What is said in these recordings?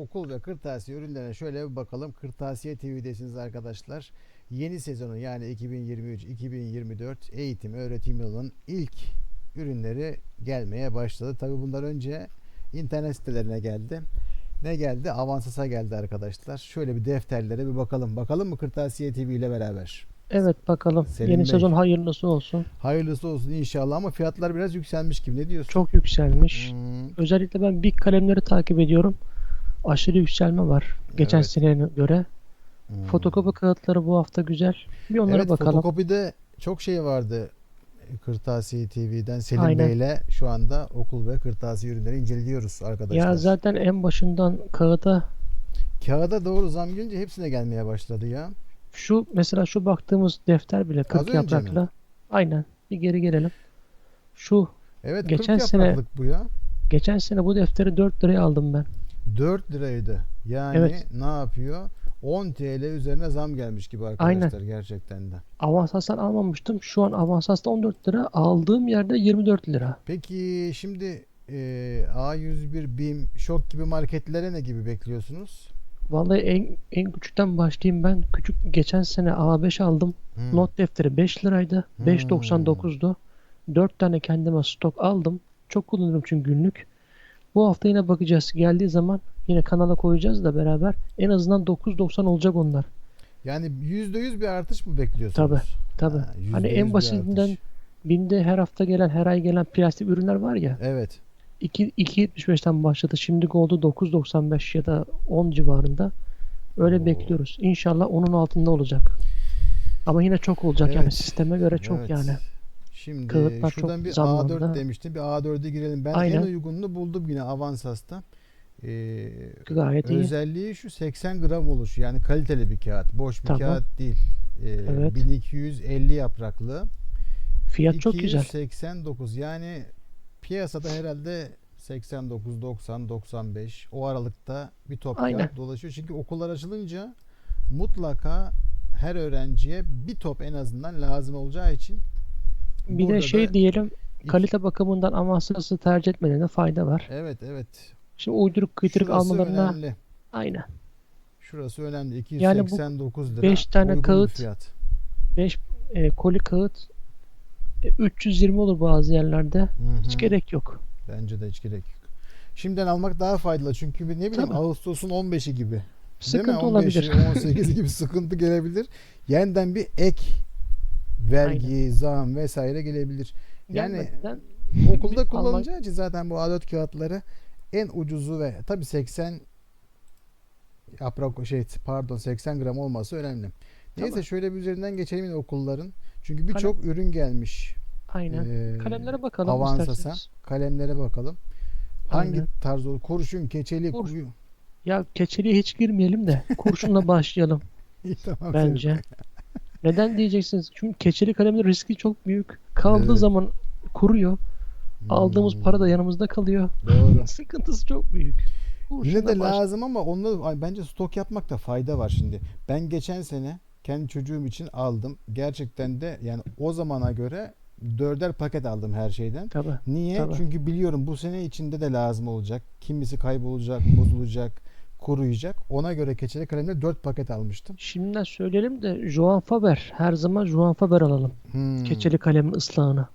okul ve kırtasiye ürünlerine şöyle bir bakalım. Kırtasiye TV'desiniz arkadaşlar. Yeni sezonu yani 2023-2024 eğitim öğretim yılının ilk ürünleri gelmeye başladı. Tabi bundan önce internet sitelerine geldi. Ne geldi? Avansas'a geldi arkadaşlar. Şöyle bir defterlere bir bakalım. Bakalım mı Kırtasiye TV ile beraber? Evet bakalım. Selim Yeni Bey. sezon hayırlısı olsun. Hayırlısı olsun inşallah ama fiyatlar biraz yükselmiş gibi. Ne diyorsun? Çok yükselmiş. Hmm, Özellikle ben big kalemleri takip ediyorum. Aşırı yükselme var. Geçen Evet. seneye göre. hmm. Fotokopi kağıtları bu hafta güzel. Bir onlara evet, bakalım. fotokopide çok şey vardı. Kırtasiye TV'den Selim Aynen. Bey'le şu anda okul ve kırtasiye ürünleri inceliyoruz arkadaşlar. Ya zaten en başından kağıda Kağıda doğru zam gelince hepsine gelmeye başladı ya. şu mesela şu baktığımız defter bile 40 önce mi? yapraklı. Aynen. Bir geri gelelim. Şu Evet Geçen 40 sene- yapraklık bu ya. geçen sene bu defteri 4 liraya aldım ben. 4 liraydı. Yani Evet. ne yapıyor? 10 TL üzerine zam gelmiş gibi arkadaşlar gerçekten de. Avansas'tan almamıştım. Şu an Avansas'ta 14 lira. Aldığım yerde 24 lira. Peki şimdi e, A101, BİM, Şok gibi marketlere ne gibi bekliyorsunuz? Vallahi en, en küçükten başlayayım ben. Küçük geçen sene A5 aldım. Hmm. Not defteri 5 liraydı. Hmm. 5.99'du. 4 tane kendime stok aldım. Çok kullanıyorum çünkü günlük. Bu hafta yine bakacağız. Geldiği zaman yine kanala koyacağız da beraber. En azından 9.90 olacak onlar. Yani %100 bir artış mı bekliyorsunuz? Tabii. Ha, Hani %100 en basitinden binde her hafta gelen, her ay gelen plastik ürünler var ya. Evet. 2 2.75'ten başladı. Şimdi oldu 9.95 ya da 10 civarında. Öyle Oo. bekliyoruz. İnşallah onun altında olacak. Ama yine çok olacak yani Evet. sisteme göre çok Evet. yani. Şimdi Kağıtlar şuradan bir zamlandı. A4 demiştim. Bir A4'e girelim. Ben Aynen. en uygununu buldum yine Avansas'ta. Ee, Gayet iyi. özelliği şu 80 gram oluşu. Yani kaliteli bir kağıt. Boş bir Tamam. kağıt değil. Ee, Evet. 1250 yapraklı. Fiyat çok güzel. 289 yani piyasada herhalde 89, 90, 95 o aralıkta bir top Aynen. kağıt dolaşıyor. Çünkü okullar açılınca mutlaka her öğrenciye bir top en azından lazım olacağı için Bir burada de şey da diyelim kalite bakımından Avansas'ı tercih etmelerine fayda var. Evet evet. Şimdi uyduruk kıytırık Şurası almalarına önemli. aynen. Şurası önemli. Yani bu 289 lira. beş tane uygun bir kağıt fiyat. 5 e, koli kağıt e, 320 olur bazı yerlerde. Hı Hiç gerek yok. Bence de hiç gerek yok. Şimdiden almak daha faydalı çünkü ne bileyim Tabii. Ağustos'un 15'i gibi. Değil mi? Sıkıntı 15'i, olabilir. 18'i gibi sıkıntı gelebilir. Yeniden bir ek vergi, zam vesaire gelebilir. Yani okulda kullanacağı için zaten bu A4 kağıtları en ucuzu ve tabii 80 yaprak şey pardon 80 gram olması önemli. Neyse Tamam. şöyle bir üzerinden geçelim yine okulların. Çünkü birçok ürün gelmiş. Aynen. Ee, Kalemlere bakalım Avansas'a. isterseniz. Kalemlere bakalım. Hangi Aynen. tarz olur? Kurşun, keçeli, Kurşun. kuyu. Ya keçeliğe hiç girmeyelim de kurşunla başlayalım İyi tamam. bence. Neden diyeceksiniz? Çünkü keçeli kalemlerin riski çok büyük. Kaldığı Evet. zaman kuruyor. Aldığımız Hmm, para da yanımızda kalıyor. Doğru. Sıkıntısı çok büyük. Yine de baş- lazım ama onda bence stok yapmakta fayda var şimdi. Ben geçen sene kendi çocuğum için aldım. Gerçekten de yani o zamana göre dörder paket aldım her şeyden. Tabii. Niye? Tabii. Çünkü biliyorum bu sene içinde de lazım olacak. Kimisi kaybolacak, bozulacak, kuruyacak. Ona göre keçeli kalemle 4 paket almıştım. Şimdiden söyleyelim de Joan Faber. Her zaman Joan Faber alalım. Hmm. Keçeli kalemin ıslahını.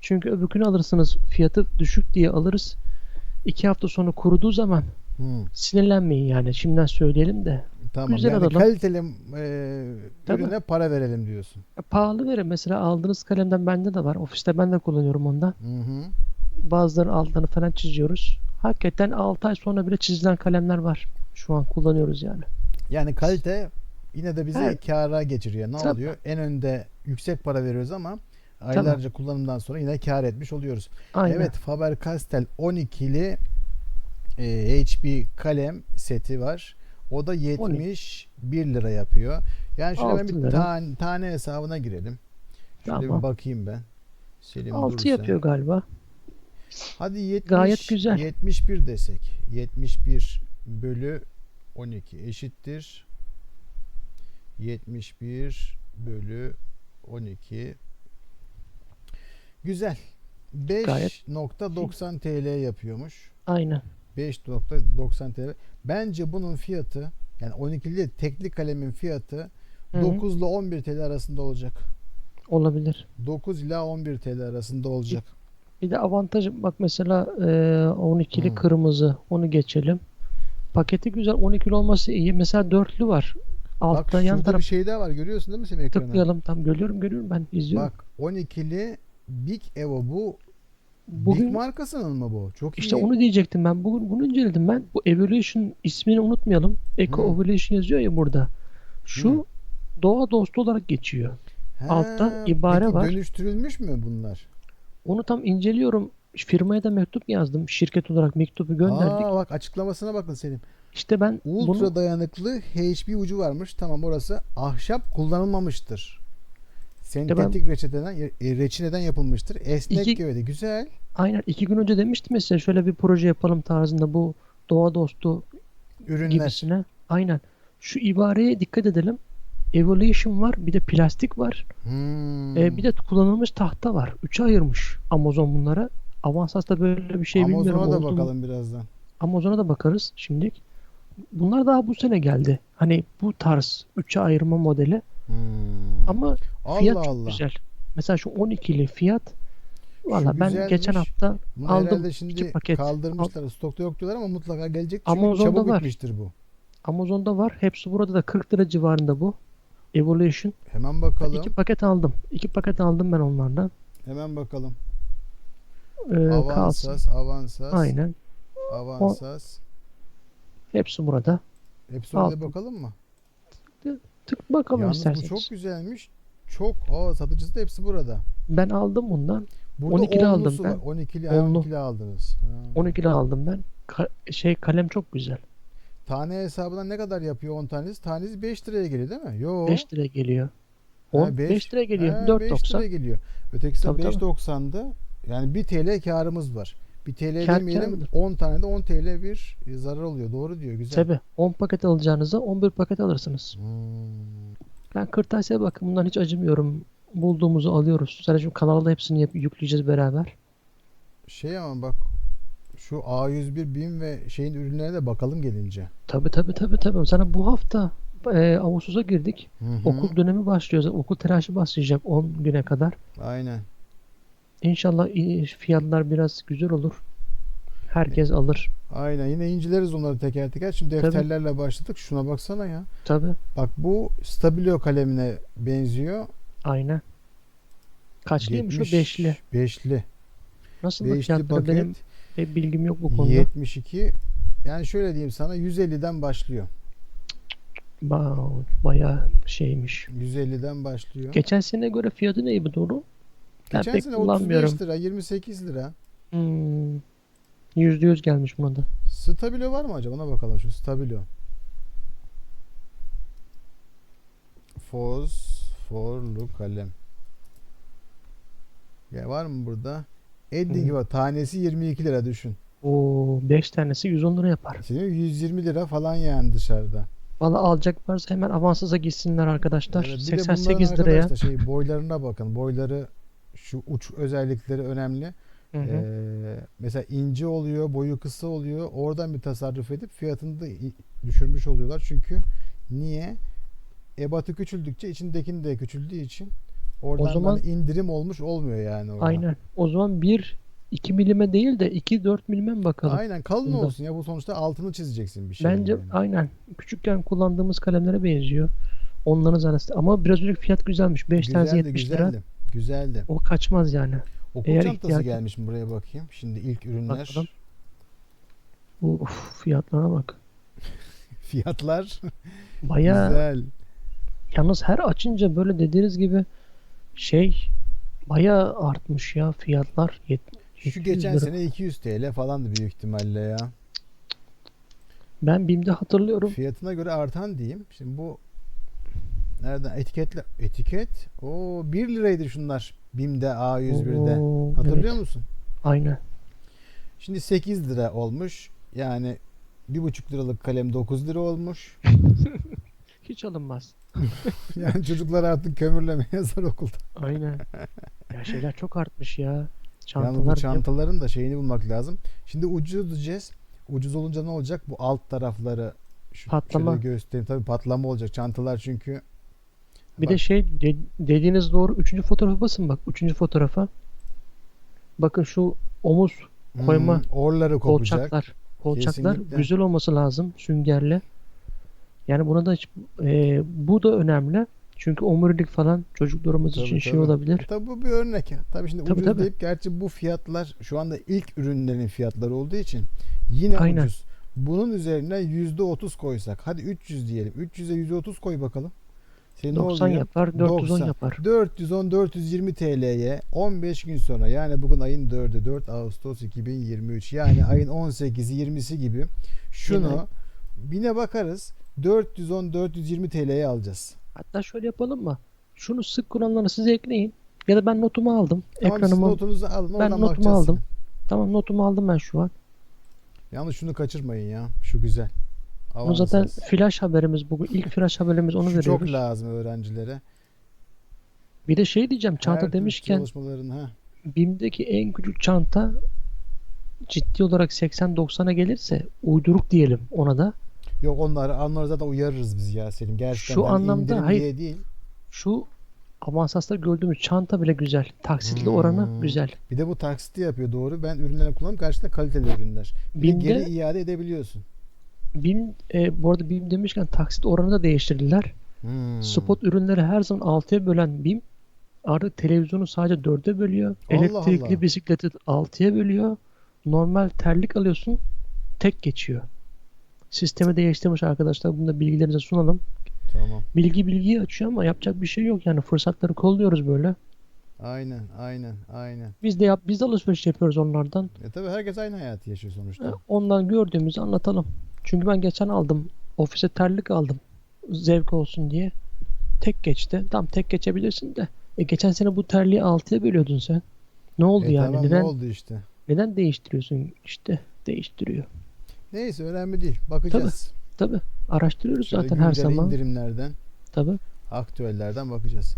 Çünkü öbürkünü alırsınız fiyatı düşük diye alırız. İki hafta sonra kuruduğu zaman Hmm. sinirlenmeyin yani. Şimdiden söyleyelim de. Tamam. Güzel yani alalım. kaliteli e, Tabii. ürüne para verelim diyorsun. Ya pahalı verin. Mesela aldığınız kalemden bende de var. Ofiste ben de kullanıyorum ondan. Hı hı. Bazıları altlarını falan çiziyoruz. Hakikaten 6 ay sonra bile çizilen kalemler var. Şu an kullanıyoruz yani. Yani kalite yine de bizi Evet. kâra geçiriyor. Ne Tabii. oluyor? En önde yüksek para veriyoruz ama aylarca kullanımdan sonra yine kâr etmiş oluyoruz. Aynen. Evet Faber-Castell 12'li e, HP kalem seti var. O da 71 lira yapıyor. Yani şöyle ben bir tane, tane hesabına girelim. Şöyle bir Tamam. bakayım ben. Selim 6 Dursen. yapıyor galiba. Hadi 70, Gayet güzel. 71 desek. 71 bölü 12 eşittir. 71 bölü 12. Güzel. Gayet- 5.90 TL yapıyormuş. Aynen. 5.90 TL. Bence bunun fiyatı yani 12'li tekli kalemin fiyatı Hı hı. 9 ile 11 TL arasında olacak. Olabilir. 9 ila 11 TL arasında olacak. Bir de avantajı bak mesela e, 12'li Hı. kırmızı onu geçelim. Paketi güzel 12'li olması iyi. Mesela dörtlü var. Bak Altta yan şurada taraf bir şey daha var. Görüyorsun değil mi senin ekrana? tıklayalım. Tam görüyorum görüyorum ben izliyorum. Bak 12'li Big Evo bu Big Bugün markasının mı bu? Çok işte iyi. onu diyecektim ben. Bugün bunu inceledim ben. Bu Evolution ismini unutmayalım. Eco Hı. Evolution yazıyor ya burada. Şu Hı. doğa dostu olarak geçiyor. He, altta ibare peki var. dönüştürülmüş mü bunlar? Onu tam inceliyorum. Firmaya da mektup yazdım. Şirket olarak mektubu gönderdik. Aa bak açıklamasına bakın Selim. İşte ben Ultra bunu dayanıklı HB ucu varmış. Tamam orası ahşap kullanılmamıştır. Sentetik reçeteden e, reçineden yapılmıştır. Esnek İki- gövde. Güzel. aynen iki gün önce demiştim mesela şöyle bir proje yapalım tarzında bu doğa dostu Ürünler. gibisine. Aynen. Şu ibareye dikkat edelim. Evolution var, bir de plastik var. Hmm. e, bir de kullanılmış tahta var. Üçe ayırmış Amazon bunlara. Avansas'ta böyle bir şey bilmiyorum Amazon'a da oldu mu? bakalım birazdan. Amazon'a da bakarız şimdi. Bunlar daha bu sene geldi. Hani bu tarz üçe ayırma modeli. Hmm. Ama Allah fiyat çok Allah. güzel. Mesela şu 12'li fiyat Valla ben geçen hafta Bunu aldım herhalde şimdi paket. kaldırmışlar. Stokta yok diyorlar ama mutlaka gelecek. Çünkü Amazon'da çabuk var. bitmiştir bu. Amazon'da var. Hepsi burada da 40 lira civarında bu. Evolution. Hemen bakalım. İki paket aldım. İki paket aldım ben onlardan. Hemen bakalım. Ee, kalsın. Avansas, Avansas, Aynen. Avansas. Hepsi burada. Hepsi orada bakalım mı? Tık bakalım Yalnız bu isterseniz. çok güzelmiş. Çok. Aa satıcısı da hepsi burada. Ben aldım bundan. Burada 12'li aldım ben. var. 12'li, ha, Onlu. 12'li aldınız. Ha. 12'li aldım ben. Ka- şey kalem çok güzel. Tane hesabından ne kadar yapıyor 10 tanesi? Tanesi 5 liraya geliyor değil mi? Yo. 5 liraya geliyor. Ha, 10 beş- 5 liraya geliyor. Ha, 5 4.90. liraya geliyor. Ötekisi de Tabii, tabii. 5.90'dı. Yani 1 TL karımız var. 1 TL Kâr demeyelim kârdır. 10 tane de 10 TL bir zarar oluyor. Doğru diyor. Güzel. Tabi 10 paket alacağınıza 11 paket alırsınız. Hmm. Ben kırtasiye bakımından hiç acımıyorum. Bulduğumuzu alıyoruz. Sadece kanalda hepsini yükleyeceğiz beraber. Şey ama bak şu A101 BİM ve şeyin ürünlerine de bakalım gelince. Tabi tabi tabi tabi. Sana bu hafta e, Ağustos'a girdik. Hı hı. Okul dönemi başlıyor. zaten. Okul telaşı başlayacak 10 güne kadar. Aynen. İnşallah fiyatlar biraz güzel olur. Herkes alır. Aynen. Yine inceleriz onları teker teker. Şimdi Tabii. defterlerle başladık. Şuna baksana ya. Tabi. Bak bu Stabilo kalemine benziyor. Aynen. Kaçlıymış o? 70 Beşli. Beşli. Nasıl Beşli paket. benim pek bilgim yok bu konuda. 72. Yani şöyle diyeyim sana 150'den başlıyor. Ba- Bayağı şeymiş. 150'den başlıyor. Geçen sene göre fiyatı ne bu doğru? Ben Geçen pek sene kullanmıyorum. 35 lira, 28 lira. Hmm. Yüzde yüz gelmiş buna da. Stabilo var mı acaba? Ona bakalım şu Stabilo. Fosforlu kalem. Ya var mı burada? Edding Hı. var. Tanesi 22 lira düşün. Oo 5 tanesi 110 lira yapar. Senin 120 lira falan yani dışarıda. Valla alacak varsa hemen avansaza gitsinler arkadaşlar. Evet, bir de bunların 88 liraya. arkadaşlar şey boylarına bakın. Boyları şu uç özellikleri önemli. Hı hı. Ee, mesela ince oluyor, boyu kısa oluyor. Oradan bir tasarruf edip fiyatını da i- düşürmüş oluyorlar. Çünkü niye? Ebatı küçüldükçe içindekini de küçüldüğü için oradan zaman- hani indirim olmuş olmuyor yani orada. Aynen. O zaman 1 2 milime değil de 2 4 milime mi bakalım? Aynen kalın Bunda. olsun ya bu sonuçta altını çizeceksin bir şey. Bence aynen. Küçükken kullandığımız kalemlere benziyor. Onların zannesi. Ama biraz önceki fiyat güzelmiş. 5 tanesi güzeldi, 70 lira. güzeldi. Güzeldi. O kaçmaz yani. Okul Eğer çantası ihtiyacı- gelmiş mi buraya bakayım. Şimdi ilk ürünler. Bakalım. Uf, fiyatlara bak. Fiyatlar Bayağı güzel. Yalnız her açınca böyle dediğiniz gibi şey bayağı artmış ya fiyatlar. Yet- Şu 700 geçen lira. sene 200 TL falandı büyük ihtimalle ya. Ben BİM'de hatırlıyorum. Fiyatına göre artan diyeyim. Şimdi bu nereden etiketle etiket o 1 liraydı şunlar BİM'de A101'de. Oo, Hatırlıyor evet, musun? Aynen. Şimdi 8 lira olmuş. Yani bir buçuk liralık kalem 9 lira olmuş. Hiç alınmaz. Yani çocuklar artık kömürlemeye yazar okulda. Aynen. Ya şeyler çok artmış ya. Yalnız bu Çantalar çantaların da şeyini bulmak lazım. Şimdi ucuz diyeceğiz. ucuz olunca ne olacak? Bu alt tarafları şu, Patlama. şöyle göstereyim. Tabii patlama olacak. Çantalar çünkü Bir Bak. de şey de- dediğiniz doğru. Üçüncü fotoğrafa basın bak. Üçüncü fotoğrafa. Bakın şu omuz koyma hmm, orları kopacak. kolçaklar. Kolçaklar Kesinlikle. güzel olması lazım süngerle. Yani buna da hiç, e, bu da önemli. Çünkü omurilik falan çocuklarımız Tabii, için şey tabii. olabilir. Tabii bu bir örnek. Tabii şimdi Tabii, ucuz tabii. deyip gerçi bu fiyatlar şu anda ilk ürünlerin fiyatları olduğu için yine Aynen. ucuz. Bunun üzerine %30 koysak. Hadi 300 diyelim. 300'e %30 koy bakalım. Senin ne 90 oluyor? yapar, 410 90. yapar. 410 420 TL'ye 15 gün sonra yani bugün ayın 4'ü 4 Ağustos 2023 yani ayın 18'i 20'si gibi şunu Yine. bine bakarız 410 420 TL'ye alacağız. Hatta şöyle yapalım mı? Şunu sık kullananları size ekleyin. Ya da ben notumu aldım. Tamam siz Ekranıma. notunuzu alın Ben notumu bakacağız. aldım. Tamam notumu aldım ben şu an. Yalnız şunu kaçırmayın ya. Şu güzel. Bu zaten Avanssız. flash haberimiz bugün. ilk flash haberimiz onu Şu çok veriyoruz. lazım öğrencilere. Bir de şey diyeceğim çanta Her demişken ha. BİM'deki en küçük çanta ciddi olarak 80-90'a gelirse uyduruk diyelim ona da. Yok onları onları zaten uyarırız biz ya Selim. Gerçekten Şu anlamda hayır. diye değil. Şu Avansas'ta gördüğümüz çanta bile güzel. Taksitli oranı Hmm. güzel. Bir de bu taksitli yapıyor doğru. Ben ürünlerini kullanıp karşılığında kaliteli ürünler. Bir geri iade edebiliyorsun. BİM, e, bu arada BİM demişken taksit oranı da değiştirdiler. Hmm. Spot ürünleri her zaman 6'ya bölen BİM artık televizyonu sadece 4'e bölüyor. Allah Elektrikli Allah. bisikleti 6'ya bölüyor. Normal terlik alıyorsun tek geçiyor. Sistemi değiştirmiş arkadaşlar. Bunu da bilgilerinize sunalım. Tamam. Bilgi bilgiyi açıyor ama yapacak bir şey yok. Yani fırsatları kolluyoruz böyle. Aynen, aynen, aynen. Biz de yap, biz de alışveriş yapıyoruz onlardan. E tabii herkes aynı hayatı yaşıyor E, sonuçta. Ondan gördüğümüzü anlatalım. Çünkü ben geçen aldım. Ofise terlik aldım. Zevk olsun diye. Tek geçti. Tamam tek geçebilirsin de. E geçen sene bu terliği 6'ya bölüyordun sen. Ne oldu E yani? tamam neden ne oldu işte. neden değiştiriyorsun? İşte değiştiriyor. Neyse önemli değil. Bakacağız. Tabi. Araştırıyoruz Şöyle zaten her zaman. indirimlerden, Tabi. aktüellerden bakacağız.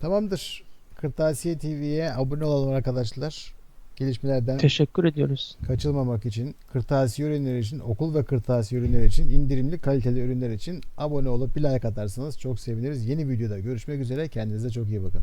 Tamamdır. Kırtasiye TV'ye abone olalım arkadaşlar. Gelişmelerden Teşekkür ediyoruz. kaçılmamak için, kırtasiye ürünleri için, okul ve kırtasiye ürünleri için, indirimli kaliteli ürünler için abone olup bir like atarsanız çok seviniriz. Yeni videoda görüşmek üzere. Kendinize çok iyi bakın.